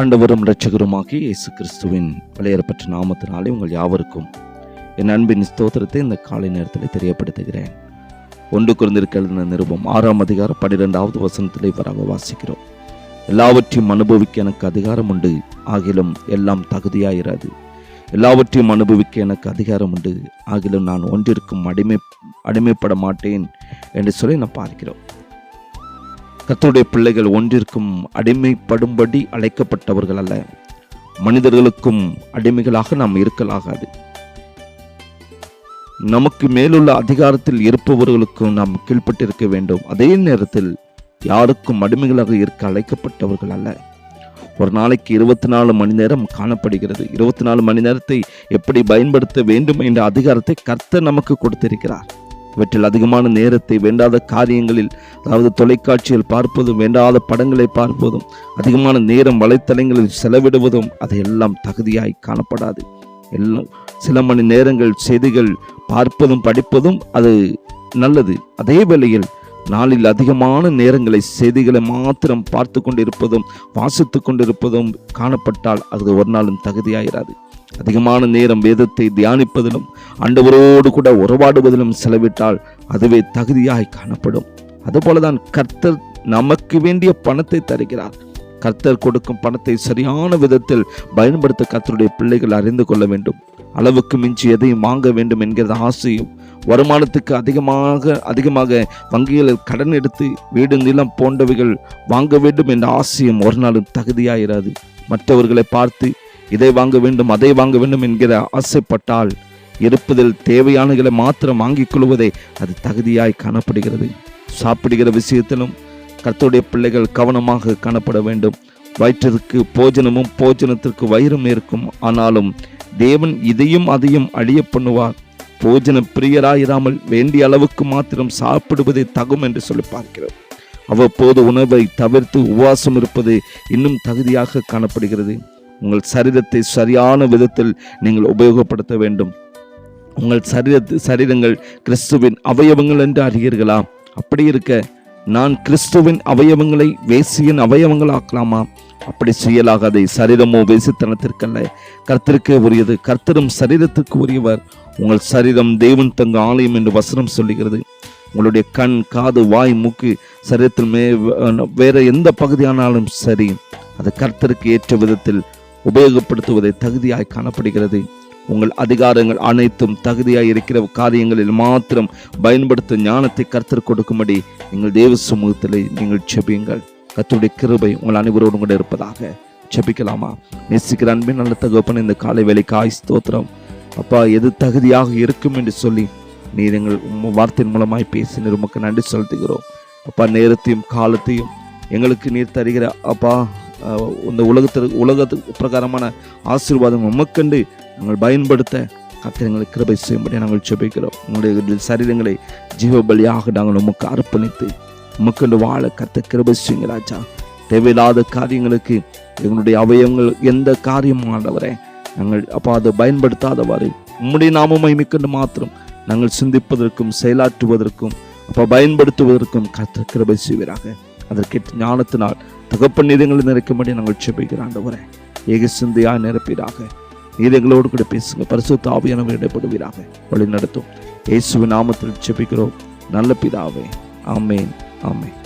ஆண்டவரும் இரட்சகருமாகி இயேசு கிறிஸ்துவின் விலையேறப்பட்ட நாமத்தினாலே உங்கள் யாவருக்கும் என் அன்பின் ஸ்தோத்திரத்தை இந்த காலை நேரத்தில் தெரியப்படுத்துகிறேன். ஒன்று குறைந்திருக்கிற நிருபம் ஆறாம் அதிகாரம் பன்னிரெண்டாவது வசனத்தில் இவராக வாசிக்கிறோம். எல்லாவற்றையும் அனுபவிக்க எனக்கு அதிகாரம் உண்டு ஆகிலும் எல்லாம் தகுதியாயிராது. எல்லாவற்றையும் அனுபவிக்க எனக்கு அதிகாரம் உண்டு ஆகிலும் நான் ஒன்றிற்கும் அடிமை அடிமைப்பட மாட்டேன் என்று சொல்லி நான் பார்க்கிறோம். கத்துடைய பிள்ளைகள் ஒன்றிற்கும் அடிமைப்படும்படி அழைக்கப்பட்டவர்கள் அல்ல. மனிதர்களுக்கும் அடிமைகளாக நாம் இருக்கலாகாது. நமக்கு மேலுள்ள அதிகாரத்தில் இருப்பவர்களுக்கும் நாம் கீழ்ப்பட்டிருக்க வேண்டும். அதே நேரத்தில் யாருக்கும் அடிமைகளாக இருக்க அழைக்கப்பட்டவர்கள் அல்ல. ஒரு நாளைக்கு இருபத்தி நாலு மணி நேரம் காணப்படுகிறது. இருபத்தி நாலு மணி நேரத்தை எப்படி பயன்படுத்த வேண்டும் என்ற அதிகாரத்தை கர்த்தர் நமக்கு கொடுத்திருக்கிறார். இவற்றில் அதிகமான நேரத்தை வேண்டாத காரியங்களில் அதாவது தொலைக்காட்சியில் பார்ப்பதும் வேண்டாத படங்களை பார்ப்பதும் அதிகமான நேரம் வலைத்தளங்களில் செலவிடுவதும் அதையெல்லாம் தகுதியாய் காணப்படாது. எல்லாம் சில மணி நேரங்கள் செய்திகள் பார்ப்பதும் படிப்பதும் அது நல்லது. அதே வேளையில் நாளில் அதிகமான நேரங்களை செய்திகளை மாத்திரம் பார்த்து கொண்டிருப்பதும் வாசித்து கொண்டிருப்பதும் காணப்பட்டால் அது ஒரு நாளும் தகுதியாயிராது. அதிகமான நேரம் வேதத்தை தியானிப்பதிலும் ஆண்டவரோடு கூட உறவாடுவதிலும் செலவிட்டால் அதுவே தகுதியாய் காணப்படும். அதுபோலதான் கர்த்தர் நமக்கு வேண்டிய பணத்தை தருகிறார். கர்த்தர் கொடுக்கும் பணத்தை சரியான விதத்தில் பயன்படுத்த கர்த்தருடைய பிள்ளைகள் அறிந்து கொள்ள வேண்டும். அளவுக்கு மிஞ்சி எதையும் வாங்க வேண்டும் என்கிற ஆசையும் வருமானத்துக்கு அதிகமாக அதிகமாக வங்கிகளில் கடன் எடுத்து வீடு நிலம் போன்றவைகள் வாங்க வேண்டும் என்ற ஆசையும் ஒரு நாளும் தகுதியாயிராது. மற்றவர்களை பார்த்து இதை வாங்க வேண்டும் அதை வாங்க வேண்டும் என்கிற ஆசைப்பட்டால் இருப்பதில் தேவையானகளை மாத்திரம் வாங்கிக் கொள்வதே அது தகுதியாய் காணப்படுகிறது. சாப்பிடுகிற விஷயத்திலும் கர்த்தருடைய பிள்ளைகள் கவனமாக காணப்பட வேண்டும். வயிற்றிற்கு போஜனமும் போஜனத்திற்கு வயிறும் இருக்கும். ஆனாலும் தேவன் இதையும் அதையும் அழிய பண்ணுவார். போஜன பிரியராயிராமல் வேண்டிய அளவுக்கு மாத்திரம் சாப்பிடுவதே தகும் என்று சொல்லி பார்க்கிறோம். அவ்வப்போது உணவை தவிர்த்து உபவாசம் இருப்பது இன்னும் தகுதியாக காணப்படுகிறது. உங்கள் சரீரத்தை சரியான விதத்தில் நீங்கள் உபயோகப்படுத்த வேண்டும். உங்கள் சரீரத்து சரீரங்கள் கிறிஸ்துவின் அவயவங்கள் என்று அறியீர்களா? அப்படி இருக்க நான் கிறிஸ்துவின் அவயவங்களை வேசியின் அவயவங்களாக்கலாமா? அப்படி செய்யலாகாதே. சரீரமோ வேசித்தனத்திற்கல்ல. கர்த்தருக்கே உரியது. கர்த்தரும் சரீரத்துக்கு உரியவர். உங்கள் சரீரம் தேவன் தங்க ஆலயம் என்று வசனம் சொல்லுகிறது. உங்களுடைய கண் காது வாய் மூக்கு சரீரத்தில் மே வேற எந்த பகுதியானாலும் சரி அது கர்த்தருக்கு ஏற்ற விதத்தில் உபயோகப்படுத்துவதை தகுதியாய் காணப்படுகிறது. உங்கள் அதிகாரங்கள் அனைத்தும் தகுதியாய் இருக்கிற காரியங்களில் மாத்திரம் பயன்படுத்தும் ஞானத்தை கர்த்தர் கொடுக்கும்படி நீங்கள் தேவ சமூகத்தில் நீங்கள் செபியுங்கள் கர்த்தருடைய கிருபை உங்கள் அனைவரோடு கூட இருப்பதாக செபிக்கலாமா நேசிக்கிற அன்பின் நல்ல தகப்பன் இந்த காலை வேலைக்கு ஆய் ஸ்தோத்திரம். அப்பா எது தகுதியாக இருக்கும் என்று சொல்லி நீர் எங்கள் உம் வார்த்தையின் மூலமாய் பேசி உமக்கு நன்றி செலுத்துகிறோம். அப்பா நேரத்தையும் காலத்தையும் எங்களுக்கு நீர் தருகிற அப்பா இந்த உலகத்திற்கு உலகத்துக்கு பிரகாரமான ஆசீர்வாதம் உமக்கண்டு நாங்கள் பயன்படுத்த கத்திரங்களை எங்களுக்கு கிருபை செய்யும்படி நாங்கள் செபிக்கிறோம் உங்களுடைய சரீரங்களை ஜீவ பலியாக நாங்கள் உமக்கு அர்ப்பணித்து உமக்கண்டு வாழ கத்த கிருபை செய்யுங்க ராஜா. தேவையில்லாத காரியங்களுக்கு எங்களுடைய அவயவங்கள் எந்த காரியம் நாங்கள் அப்போ அதை பயன்படுத்தாதவாறு. உம்முடைய நாம மிக்கன்று மாத்திரம் நாங்கள் சிந்திப்பதற்கும் செயலாற்றுவதற்கும் அப்போ பயன்படுத்துவதற்கும் கற்று கிருபை செய்வீராக. அதற்கேற்ற ஞானத்தினால் தகப்பன் நீதங்களை நிறைக்கும்படி நாங்கள் செபிக்கிற ஆண்டவரே. ஏக சிந்தையாக நிரப்பீராக நீதங்களோடு கூட பேசுங்க. பரிசுத்த ஆவியானவர் இடப்படுவீராக. வழி நடத்தும் இயேசுவின் நாமத்தில் செபிக்கிறோம் நல்ல பிதாவே. ஆமேன். ஆமேன்.